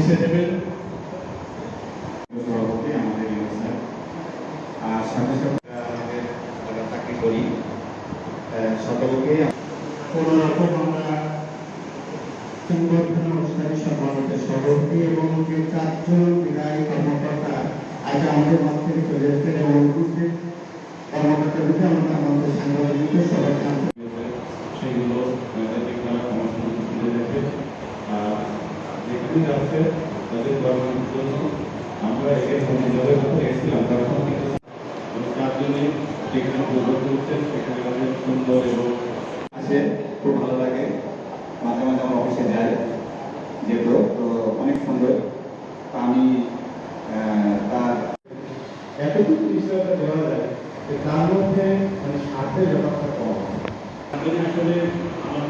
এসে দেবেন সভাপতি আমাদের ইউনুস আর সাথে সাথে আমাদের যারা চাকরি করি সকলকে কোনো রকম আমরা সংগঠন অনুষ্ঠানে সম্মানিত সভাপতি এবং চারজন বিদায়ী কর্মকর্তা আজ আমাদের মত থেকে চলে এসেছেন এবং উপস্থিত আমরা আমাদের সবাইকে যেখানে যাচ্ছে তাদের কর্মের জন্য আমরা এখানে মহিলাদের মধ্যে এসেছিলাম তখন কিন্তু চারজনই যেখানে প্রযোগ করছেন সেখানে তাদের সুন্দর এবং আসে খুব ভালো লাগে মাঝে মাঝে আমার অফিসে যায়। যেত তো অনেক সুন্দর। আমি তার এতটুকু বিষয়টা ধরা যায় যে তার মধ্যে মানে স্বার্থের ব্যাপারটা কম। আসলে আমার